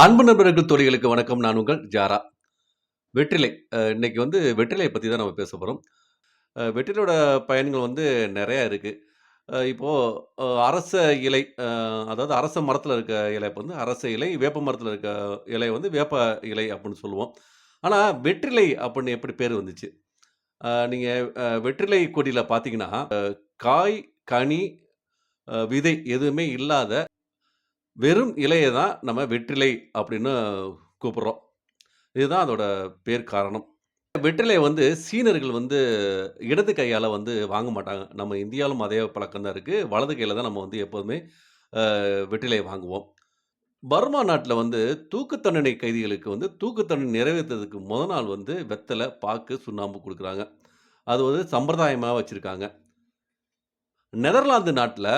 அன்பு நண்பர்கள் தோழிகளுக்கு வணக்கம். நான் உங்கள் ஜாரா. வெற்றிலை. இன்னைக்கு வந்து வெற்றிலையை பற்றி தான் நம்ம பேச போகிறோம் வெற்றிலையோட பயன்கள் வந்து நிறையா இருக்குது இப்போது அரச இலை அதாவது அரச மரத்தில் இருக்க இலை இப்போ வந்து அரச இலை, வேப்ப மரத்தில் இருக்க இலை வந்து வேப்ப இலை அப்படின்னு சொல்லுவோம். ஆனால் வெற்றிலை அப்படின்னு எப்படி பேர் வந்துச்சு? நீங்கள் வெற்றிலை கொடியில் பார்த்தீங்கன்னா, காய், கனி, விதை எதுவுமே இல்லாத வெறும் இலையை தான் நம்ம வெற்றிலை அப்படின்னு கூப்பிட்றோம் இதுதான் அதோட பேர் காரணம். வெற்றிலை வந்து சீனர்கள் வந்து இடது கையால் வந்து வாங்க மாட்டாங்க. நம்ம இந்தியாவிலும் அதே பழக்கம் தான் இருக்குது வலது கையில் தான் நம்ம வந்து எப்போதுமே வெற்றிலையை வாங்குவோம். பர்மா நாட்டில் வந்து தூக்கு தண்டனை கைதிகளுக்கு வந்து தூக்கு தண்டனை நிறைவேத்துறதுக்கு நாள் வந்து வெத்தலை பாக்கு, சுண்ணாம்பு கொடுக்குறாங்க அது வந்து சம்பிரதாயமாக வச்சுருக்காங்க நெதர்லாந்து நாட்டில்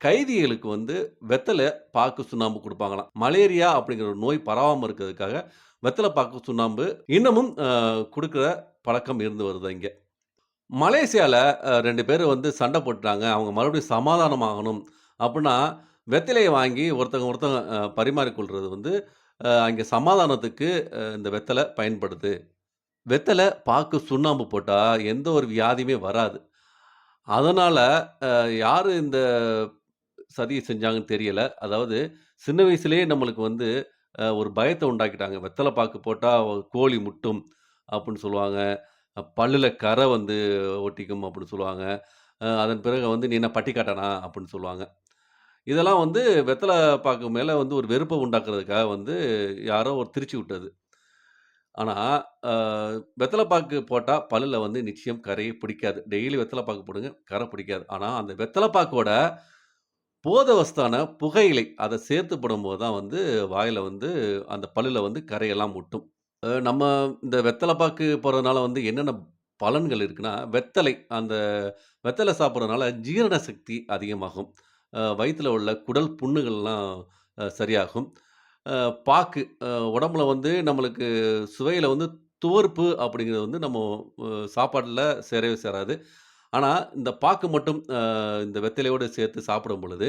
கைதிகளுக்கு வந்து வெத்தலை பாக்கு, சுண்ணாம்பு கொடுப்பாங்களாம் மலேரியா அப்படிங்கிற ஒரு நோய் பரவாமல் இருக்கிறதுக்காக வெத்தலை பாக்கு, சுண்ணாம்பு இன்னமும் கொடுக்குற பழக்கம் இருந்து வருது இங்கே மலேசியாவில் ரெண்டு பேர் வந்து சண்டை போட்டுட்டாங்க. அவங்க மறுபடியும் சமாதானம் ஆகணும் வெத்தலையை வாங்கி ஒருத்தங்க ஒருத்தங்க பரிமாறிக்கொள்வது வந்து அங்கே சமாதானத்துக்கு இந்த வெத்தலை பயன்படுது. வெத்தலை பாக்கு, சுண்ணாம்பு போட்டால் எந்த ஒரு வியாதியுமே வராது. அதனால் யார் இந்த சதியை செஞ்சாங்கன்னு தெரியல. அதாவது சின்ன வயசுலேயே நம்மளுக்கு வந்து ஒரு பயத்தை உண்டாக்கிட்டாங்க. வெத்தலை பாக்கு போட்டால் கோழி முட்டும் அப்படின்னு சொல்லுவாங்க. பல்லில் கரை வந்து ஒட்டிக்கும் அப்படின்னு சொல்லுவாங்க. அதன் பிறகு வந்து "நீ என்ன பட்டிக்காட்டனா?" அப்படின்னு சொல்லுவாங்க. இதெல்லாம் வந்து வெத்தலை பாக்கு மேலே வந்து ஒரு வெறுப்பை உண்டாக்குறதுக்காக வந்து யாரோ ஒரு திரிச்சு விட்டது. ஆனால் வெத்தலை பாக்கு போட்டால் பல்லில் வந்து நிச்சயம் கரையை பிடிக்காது. டெய்லி வெத்தலை பாக்கு போடுங்க, கரை பிடிக்காது. ஆனால் அந்த வெத்தலை பாக்கோட போதவஸ்தான புகையிலை அதை சேர்த்து போடும்போது தான் வந்து வாயில் வந்து அந்த பல்லில் வந்து கரையெல்லாம் முட்டும் நம்ம இந்த வெத்தலை பாக்கு போடுறதுனால வந்து என்னென்ன பலன்கள் இருக்குன்னா, வெத்தலை அந்த வெத்தலை சாப்பிட்றதுனால ஜீரண சக்தி அதிகமாகும். வயிற்றில் உள்ள குடல் புண்ணுகள்லாம் சரியாகும். பாக்கு உடம்புல வந்து நம்மளுக்கு சுவையில் வந்து துவர்ப்பு அப்படிங்கிறது வந்து நம்ம சாப்பாட்டில் சேரவே சேராது. ஆனால் இந்த பாக்கு மட்டும் இந்த வெத்தலையோடு சேர்த்து சாப்பிடும் பொழுது,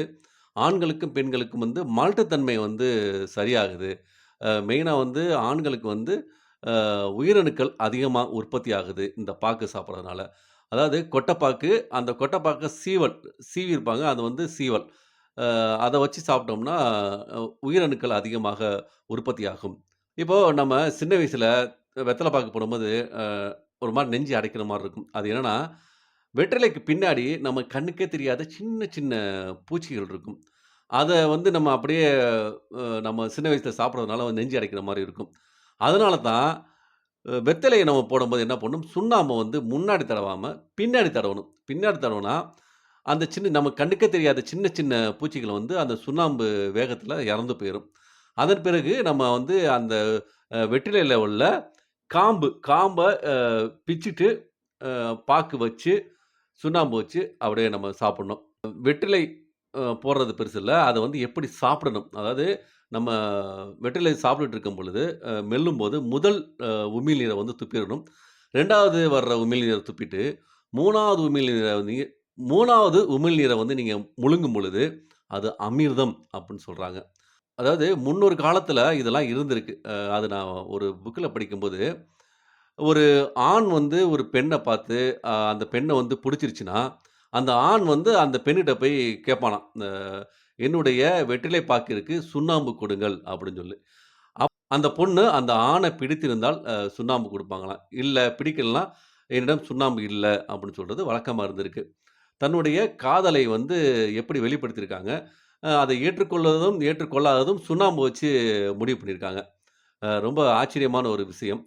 ஆண்களுக்கும், பெண்களுக்கும் வந்து மால்ட்டுத்தன்மை வந்து சரியாகுது. மெயினாக வந்து ஆண்களுக்கு வந்து உயிரணுக்கள் அதிகமாக உற்பத்தி ஆகுது, இந்த பாக்கு சாப்பிட்றதுனால அதாவது கொட்டைப்பாக்கு அந்த கொட்டைப்பாக்கை சீவல் சீவிருப்பாங்க அது வந்து சீவல். அதை வச்சு சாப்பிட்டோம்னா, உயிரணுக்கள் அதிகமாக உற்பத்தி ஆகும் இப்போது நம்ம சின்ன வயசில் வெத்தலை பாக்கு போடும்போது, ஒரு மாதிரி நெஞ்சு அடைக்கிற மாதிரி இருக்கும். அது என்னன்னா, வெற்றிலைக்கு பின்னாடி நம்ம கண்ணுக்கே தெரியாத சின்ன சின்ன பூச்சிகள் இருக்கும். அதை வந்து நம்ம அப்படியே நம்ம சின்ன வயசில் சாப்பிட்றதுனால நெஞ்சு அடைக்கிற மாதிரி இருக்கும். அதனால தான் அ நம்ம போடும்போது என்ன பண்ணணும், சுண்ணாம்பை வந்து முன்னாடி தடவாமல் பின்னாடி தடவணும். பின்னாடி தடவுனா, அந்த சின்ன நம்ம கண்ணுக்கே தெரியாத சின்ன சின்ன பூச்சிகள் வந்து அந்த சுண்ணாம்பு வேகத்தில் இறந்து போயிரும். அதன் பிறகு நம்ம வந்து அந்த வெற்றிலையில் வெற்றிலையில உள்ள காம்பு காம்பை அ பிச்சுட்டு, பாக்கு வச்சு, சுண்ணாம்பு வச்சு அப்படியே நம்ம சாப்பிட்ணும் வெற்றிலை போடுறது பெருசு இல்லை அதை வந்து எப்படி சாப்பிடணும். அதாவது நம்ம வெற்றிலை சாப்பிட்டுட்டு இருக்கும் பொழுது, மெல்லும்போது முதல் உமிழ் நீரை வந்து துப்பிடணும் ரெண்டாவது வர்ற உமிழ்நீர துப்பிட்டு, மூணாவது உமிழ் நீரை வந்து 3வது உமிழ்நீர வந்து நீங்கள் முழுங்கும் பொழுது, அது அமிர்தம் அப்படின்னு சொல்கிறாங்க அதாவது முன்னொரு காலத்தில் இதெல்லாம் இருந்திருக்கு. அது நான் ஒரு புக்கில் படிக்கும்போது, ஒரு ஆண் வந்து ஒரு பெண்ணை பார்த்து, அ அந்த பெண்ண வந்து புடிச்சிருச்சுன்னா, அந்த ஆண் வந்து அந்த பெண்ணிட்ட போய் கேட்பானாம். அ "என்னுடைய வெற்றிலை பாக்கிற்கு சுண்ணாம்பு கொடுங்கள்" அப்படின்னு சொல்லி. அப் அந்த பொண்ணு அந்த ஆண பிடித்திருந்தால் அ சுண்ணாம்பு குடுப்பாங்களாம். இல்ல பிடிக்கலன்னா, "என்னிடம் சுண்ணாம்பு இல்ல" அப்படின்னு சொல்றது வழக்கமா இருந்திருக்கு. தன்னுடைய காதலை வந்து எப்படி வெளிப்படுத்தியிருக்காங்க, அ அதை ஏற்றுக்கொள்வதும், ஏற்றுக்கொள்ளாததும் சுண்ணாம்பு வச்சு முடிவு பண்ணியிருக்காங்க. அ ரொம்ப ஆச்சரியமான ஒரு விஷயம்.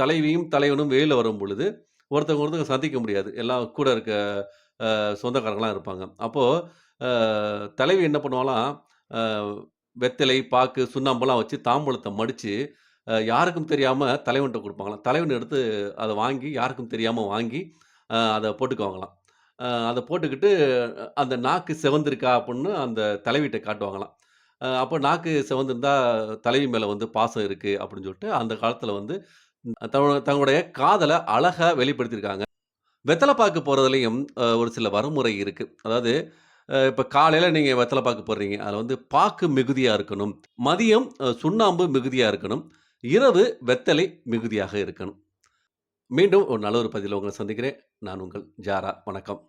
தலைவியும், தலைவனும் வெயிலில் வரும் பொழுது ஒருத்தவங்க ஒருத்தவங்க சந்திக்க முடியாது. எல்லாம் கூட இருக்க சொந்தக்காரங்களாம் இருப்பாங்க. அப்போது தலைவி என்ன பண்ணுவாலாம் வெத்தலை, பாக்கு, சுண்ணாம்பெல்லாம் வச்சு தாம்பூலத்தை மடித்து யாருக்கும் தெரியாமல் தலைவன்கிட்ட கொடுப்பாங்களாம் தலைவன் எடுத்து அதை வாங்கி, யாருக்கும் தெரியாமல் வாங்கி, அதை போட்டுக்குவாங்களாம். அதை போட்டுக்கிட்டு, அந்த நாக்கு செவந்திருக்கா அப்படின்னு அந்த தலைவிட்ட காட்டுவாங்களாம். அ நாக்கு சிவந்திருந்தா தலைவி மேல வந்து பாசம் இருக்கு அப்படின்னு சொல்லிட்டு, அந்த காலத்துல வந்து தன்னோட தங்களுடைய காதல அழகா வெளிப்படுத்தியிருக்காங்க. வெத்தல பாக்கு போடுறதுலயும் அ ஒரு சில வரமுறை இருக்கு. அதாவது அ காலையில் இப்ப காலையில நீங்க வெத்தல பாக்கு போடுறீங்க. அதுல வந்து பாக்கு மிகுதியா இருக்கணும். மதியம் அ சுண்ணாம்பு மிகுதியா இருக்கணும். இரவு வெத்தலை மிகுதியாக இருக்கணும். மீண்டும் ஒரு நல்ல ஒரு பதிவில உங்கள சந்திக்கிறேன். நான் உங்கள் ஜாரா. வணக்கம்.